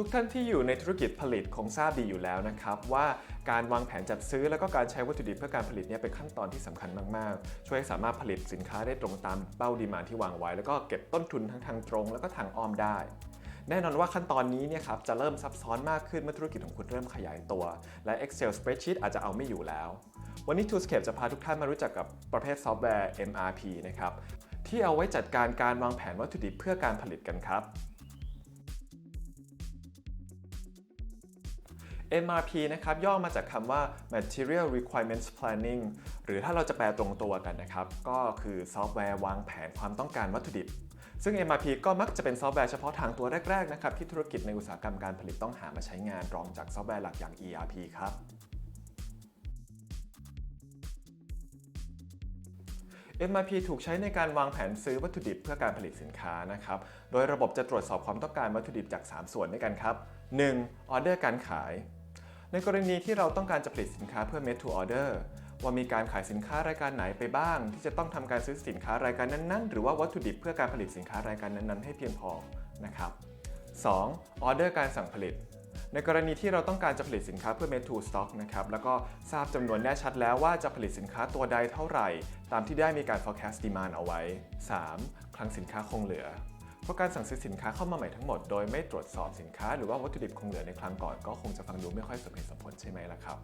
ทุกท่านที่อยู่ในธุรกิจผลิตคงทราบดีอยู่แล้วนะครับว่าการวางแผนจัดซื้อแล้วก็การใช้วัตถุดิบเพื่อการผลิตเนี่ยเป็นขั้นตอนที่สำคัญมาก ๆ ช่วยให้สามารถผลิตสินค้าได้ตรงตามเป้าดีมานที่วางไว้ แล้วก็เก็บต้นทุนทั้งทางตรง แล้วก็ทางอ้อมได้ แน่นอนว่าขั้นตอนนี้เนี่ยครับจะเริ่มซับซ้อนมากขึ้นเมื่อธุรกิจของคุณเริ่มขยายตัว และ Excel spreadsheet อาจจะเอาไม่อยู่แล้ว วันนี้ ToolScape จะพาทุกท่านมารู้จักกับประเภทซอฟต์แวร์ MRP นะครับที่เอาไว้จัดการการวางแผนวัตถุดิบเพื่อการผลิตกันครับ MRP นะครับย่อมาจากคำว่า Material Requirements Planning หรือถ้าเราจะแปลตรงตัวกันนะครับ ก็คือซอฟต์แวร์วางแผนความต้องการวัตถุดิบ ซึ่ง MRP ก็มักจะเป็นซอฟต์แวร์เฉพาะทางตัวแรก ๆ นะครับ ที่ธุรกิจในอุตสาหกรรมการผลิตต้องหามาใช้งานรองจากซอฟต์แวร์หลักอย่าง ERP ครับ MRP ถูกใช้ในการวางแผนซื้อวัตถุดิบเพื่อการผลิตสินค้านะครับ โดยระบบจะตรวจสอบความต้องการวัตถุดิบจาก 3 ส่วนด้วยกันครับ 1. ออเดอร์การขาย ในกรณีที่เราต้องการจะผลิตสินค้าเพื่อ made to order ว่ามีการขายสินค้ารายการไหนไปบ้าง ที่จะต้องทำการซื้อสินค้ารายการนั้นๆ หรือว่าวัตถุดิบเพื่อการผลิตสินค้ารายการนั้นๆ ให้เพียงพอนะครับ 2. ออเดอร์การสั่งผลิต ในกรณีที่เราต้องการจะผลิตสินค้าเพื่อ made to stock นะครับแล้วก็ทราบจำนวนแน่ชัดแล้วว่าจะผลิตสินค้าตัวใดเท่าไหร่ ตามที่ได้มีการ forecast demand เอาไว้ 3. คลังสินค้าคงเหลือ เพราะการสั่งซื้อสินค้าเข้ามาใหม่ทั้งหมดโดยไม่ตรวจสอบสินค้า หรือว่าวัตถุดิบคงเหลือในคลังก่อนก็คงจะฟังดูไม่ค่อยสมเหตุสมผลใช่ไหมล่ะครับ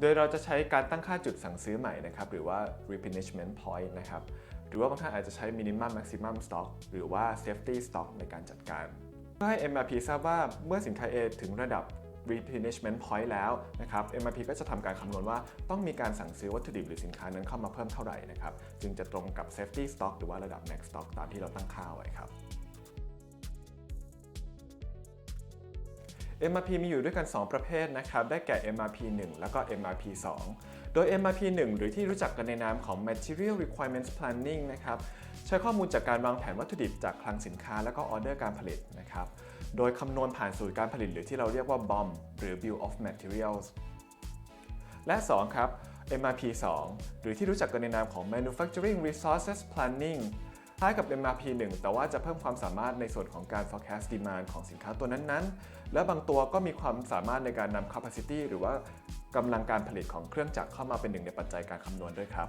โดยเราจะใช้การตั้งค่าจุดสั่งซื้อใหม่นะครับหรือว่า replenishment point นะครับหรือว่าบางท่านอาจจะใช้ minimum maximum stock หรือว่า safety stock ในการจัดการ เพื่อให้ MRP ทราบว่าเมื่อสินค้า A ถึงระดับ replenishment point แล้วนะครับ MRP ก็จะทำการคำนวณว่าต้องมีการสั่งซื้อวัตถุดิบหรือสินค้านั้นเข้ามาเพิ่มเท่าไหร่นะครับ จึงจะตรงกับ safety stock หรือว่าระดับ max stock ตามที่เราตั้งค่าไว้ครับ MRP มีอยู่ด้วยกัน 2 ประเภทนะครับ ได้แก่ MRP 1 แล้วก็ MRP 2 โดย MRP 1 หรือที่รู้จักกันในนามของ Material Requirements Planning นะครับ ใช้ข้อมูลจากการวางแผนวัตถุดิบจากคลังสินค้า แล้วก็ออเดอร์การผลิตนะครับ โดยคำนวณผ่านสูตรการผลิตหรือที่เราเรียกว่า BOM หรือ Bill of Materials และ 2 ครับ MRP 2 หรือที่รู้จักกันในนามของ Manufacturing Resources Planning ล้ายกับ MRP 1 แต่ว่าจะเพิ่มความสามารถในส่วนของการ forecast demand ของสินค้าตัวนั้นๆ และบางตัวก็มีความสามารถในการนำ capacity หรือว่ากำลังการผลิตของเครื่องจักรเข้ามาเป็นหนึ่งในปัจจัยการคำนวณด้วยครับ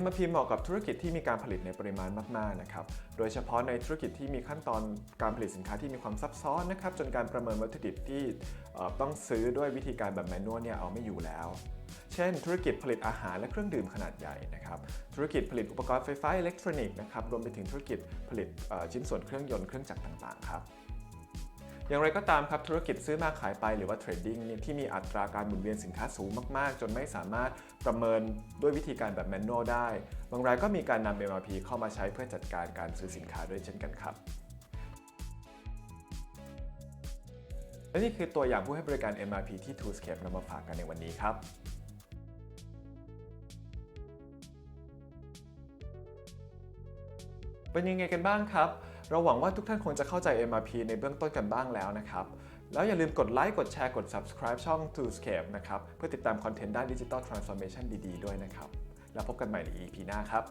MRP เหมาะกับธุรกิจที่มีการผลิตในปริมาณมากๆนะครับโดยเฉพาะในธุรกิจที่มีขั้นตอนการผลิตสินค้าที่มีความซับซ้อนนะครับจนการประเมินวัตถุดิบที่ต้องซื้อด้วยวิธีการแบบแมนนวลเนี่ยเอาไม่อยู่แล้วเช่นธุรกิจผลิตอาหารและเครื่องดื่มขนาดใหญ่นะครับธุรกิจผลิตอุปกรณ์ไฟฟ้าอิเล็กทรอนิกส์นะครับรวมไปถึงธุรกิจผลิตชิ้นส่วนเครื่องยนต์เครื่องจักรต่างๆครับ อย่างไรก็ตามครับธุรกิจซื้อมาขายไปหรือว่าเทรดดิ้งเนี่ยที่มีอัตราการหมุนเวียนสินค้าสูงมาก ๆ จนไม่สามารถประเมินด้วยวิธีการแบบแมนนวลได้ บางรายก็มีการนำ MRP เข้ามาใช้เพื่อจัดการการซื้อสินค้าด้วยเช่นกันครับและนี่คือตัวอย่างผู้ให้บริการ MRP ที่ ToolScape นำมาฝากกันในวันนี้ครับเป็นยังไงกันบ้างครับ เราหวังว่าทุกท่านคงจะเข้าใจ MRP ในเบื้องต้นกันบ้างแล้วนะครับ แล้วอย่าลืมกดไลค์กดแชร์กด subscribe ช่อง ToolScape นะครับ เพื่อติดตามคอนเทนต์ด้านดิจิ t a l Transformation ดี ๆ ด้วยนะครับ แล้วพบกันใหม่ใน EP หน้าครับ